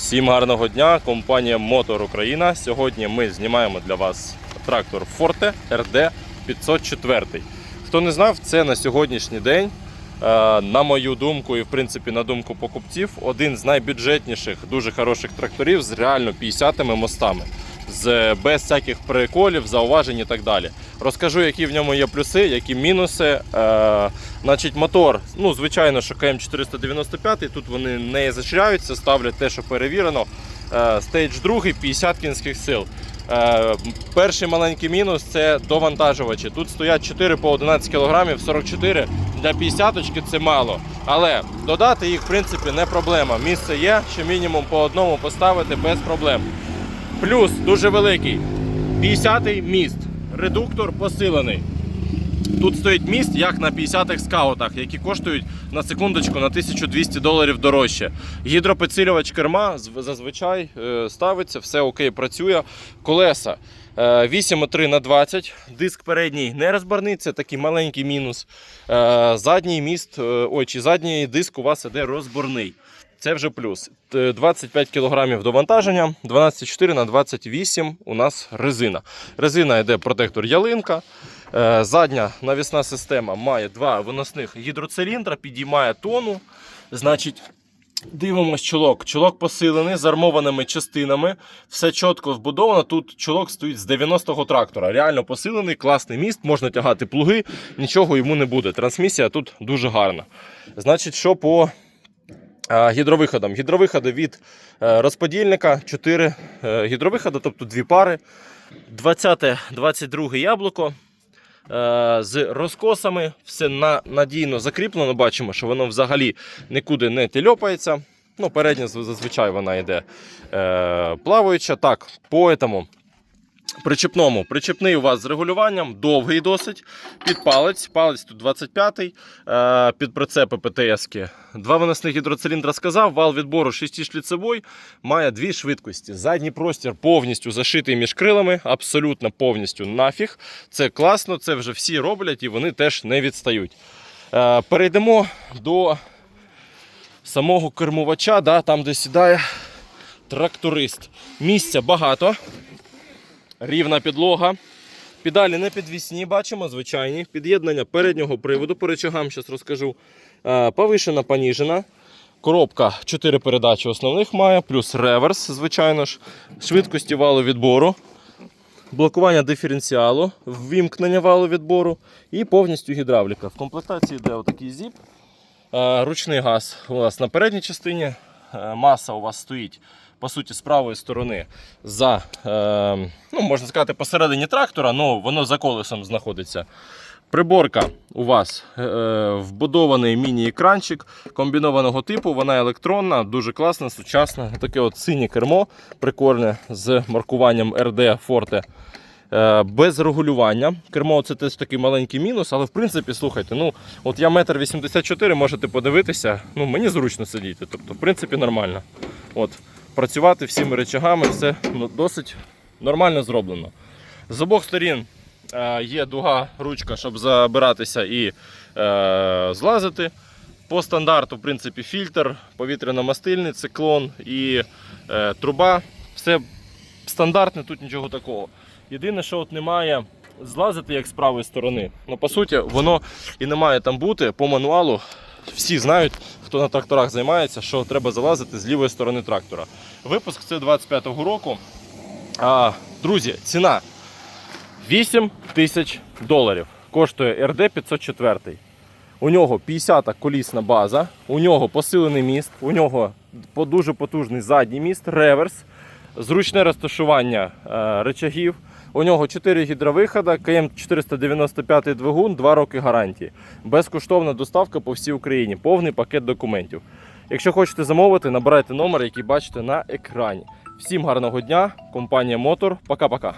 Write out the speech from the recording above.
Всім гарного дня, компанія Мотор Україна. Сьогодні ми знімаємо для вас трактор Forte RD 504. Хто не знав, це на сьогоднішній день, е, на мою думку, і в принципі на думку покупців, один з найбюджетніших, дуже хороших тракторів з реально 50-ми мостами. З без всяких приколів, зауважень і так далі. Розкажу, які в ньому є плюси, які мінуси. Е, значить, мотор, ну, звичайно, що КМ495, тут вони не зачряються, ставлять те, що перевірено. Е, стейдж 2 50 кінських сил. Е, перший маленький мінус це довантажувачі. Тут стоять 4 по 11 кг, 44 для 50 це мало. Але додати їх в принципі не проблема. Місце є, що мінімум по одному поставити без проблем. Плюс дуже великий. 50-й міст. Редуктор посилений. Тут стоїть міст, як на 50-х скаутах, які коштують на секундочку на 1200 доларів дорожче. Гідропідсилювач керма зазвичай е, ставиться, все окей, працює. Колеса е, 8,3 на 20. Диск передній не розбарний, це такий маленький мінус. Е, Задній міст, е, чи задній диск у вас іде розборний. Це вже плюс. 25 кг довантаження, 12,4 на 28 у нас резина. Резина йде протектор ялинка. Е, Задня навісна система має два виносних гідроциліндра, підіймає тону. Значить, дивимось чолок. Чолок посилений з армованими частинами. Все чітко вбудовано. Тут чолок стоїть з 90-го трактора. Реально посилений, класний міст, можна тягати плуги, нічого йому не буде. Трансмісія тут дуже гарна. Значить, що по Гідровиходом. Гідровиходи від е, розподільника 4 е, гідровиходи, тобто дві пари. 20-22 яблуко е, з розкосами. Все надійно закріплено. Бачимо, що воно взагалі нікуди не тельопається. Ну, передня зазвичай вона йде плаваюча. Так, по этому Причепному. Причепний у вас з регулюванням, довгий досить. Під палець. Палець тут 25-й. Е, під прицепи ПТС-ки. Два виносних гідроциліндра сказав. Вал відбору 6-шліцевий. Має дві швидкості. Задній простір повністю зашитий між крилами. Абсолютно повністю нафіг. Це класно, це вже всі роблять і вони теж не відстають. Е, перейдемо до самого кермувача, да, там де сідає тракторист. Місця багато рівна підлога. Педалі не підвісні, бачимо, звичайні. Під'єднання переднього приводу, по речагам зараз розкажу. Повишена, поніжена. Коробка 4 передачі основних має, плюс реверс, звичайно ж. Швидкості валу відбору, блокування диференціалу, ввімкнення валу відбору і повністю гідравліка. В комплектації йде отакий зіп. Ручний газ у вас на передній частині. Е, Маса у вас стоїть, по суті, з правої сторони за, е, ну, можна сказати, посередині трактора, але воно за колесом знаходиться. Приборка у вас е, вбудований міні-екранчик комбінованого типу, вона електронна, дуже класна, сучасна. Таке от синє кермо, прикольне з маркуванням RD Forte. Е, без регулювання. Кермо це теж такий маленький мінус, але в принципі, слухайте, ну от я метр 84, можете подивитися, ну мені зручно сидіти. Тобто, в принципі, нормально. От, працювати всіми речагами, все ну, досить нормально зроблено. З обох сторін е, є дуга, ручка, щоб забиратися і е, злазити. По стандарту, в принципі, фільтр, повітряно-мастильний циклон і е, труба. Все стандартне, тут нічого такого. Єдине, що от немає злазити як з правої сторони. Ну, по суті, воно і не має там бути по мануалу. Всі знають, хто на тракторах займається, що треба залазити з лівої сторони трактора. Випуск це 25-го року. А, друзі, ціна 8 тисяч доларів. Коштує RD 504. У нього 50-та колісна база, у нього посилений міст, у нього дуже потужний задній міст, реверс, зручне розташування е, речагів. У нього 4 гідровихода, КМ 495 двигун, 2 роки гарантії. Безкоштовна доставка по всій Україні, повний пакет документів. Якщо хочете замовити, набирайте номер, який бачите на екрані. Всім гарного дня, компанія Мотор. Пока-пока.